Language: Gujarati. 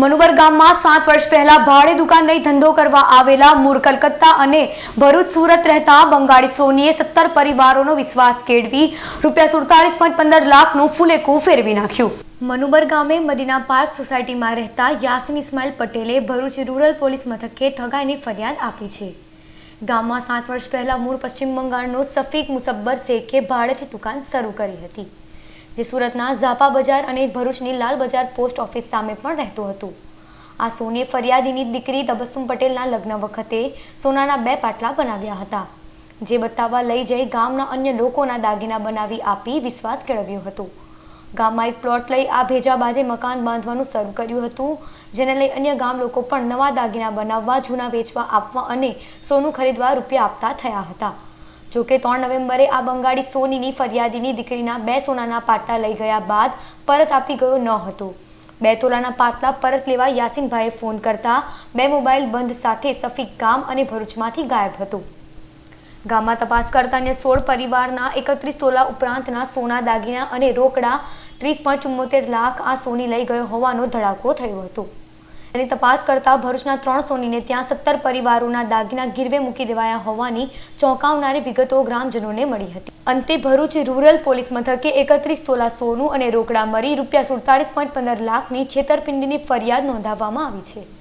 મનુબર ગામમાં સાત વર્ષ પહેલા ભાડે દુકાન લઈ ધંધો કરવા આવેલા મૂળ કલકત્તા અને ભરૂચ સુરત રહેતા બંગાળી સોનીએ સત્તર પરિવારોનો વિશ્વાસ કેળવી રૂપિયા સુડતાલીસ પોઈન્ટ પંદર લાખનું ફૂલેકું ફેરવી નાખ્યું. મનુબર ગામે મદીના પાર્ક સોસાયટીમાં રહેતા યાસીન ઇસ્માઇલ પટેલે ભરૂચ રૂરલ પોલીસ મથકે થગાઈની ફરિયાદ આપી છે. ગામમાં સાત વર્ષ પહેલા મૂળ પશ્ચિમ બંગાળનો સફીક મુસબ્બર શેખે ભાડેથી દુકાન શરૂ કરી હતી. જે સુરતના ઝાપા બજાર અને ભરૂચની લાલ બજાર પોસ્ટ ઓફિસ સામે પણ રહેતું હતું. આ સોનીએ ફરિયાદીની દીકરી તબસ્સુમ પટેલના લગ્ન વખતે સોનાના બે પાટલા બનાવ્યા હતા. જે બતાવવા લઈ જઈ ગામના અન્ય લોકોના દાગીના બનાવી આપી વિશ્વાસ કેળવ્યો હતો. ગામમાં એક પ્લોટ લઈ આ ભેજાબાજે મકાન બાંધવાનું શરૂ કર્યું હતું, જેને લઈ અન્ય ગામ લોકો પણ નવા દાગીના બનાવવા, જૂના વેચવા, આપવા અને સોનું ખરીદવા રૂપિયા આપતા થયા હતા. જોકે ત્રણ નવેમ્બરે આ બંગાળી સોનીની ફરિયાદીની દીકરીના બે સોનાના પાટલા લઈ ગયા બાદ પરત આપી ગયો ન હતો. બે તોલાના પાટલા પરત લેવા યાસીનભાઈએ ફોન કરતા બે મોબાઈલ બંધ સાથે સફીક ગામ અને ભરૂચમાંથી ગાયબ હતું. ગામમાં તપાસ કરતા અન્ય સોળ પરિવારના એકત્રીસ તોલા ઉપરાંતના સોના દાગીના અને રોકડા ત્રીસ લાખ આ સોની લઈ ગયો હોવાનો ધડાકો થયો હતો. તેની તપાસ કરતા ભરૂચના ત્રણ સોનીને ત્યાં સત્તર પરિવારોના દાગીના ગીરવે મૂકી દેવાયા હોવાની ચોંકાવનારી વિગતો ગ્રામજનોને મળી હતી. અંતે ભરૂચ રૂરલ પોલીસ મથકે એકત્રીસ તોલા સોનું અને રોકડા મળી રૂપિયા સુડતાલીસ પોઈન્ટ પંદર લાખની છેતરપિંડીની ફરિયાદ નોંધાવવામાં આવી છે.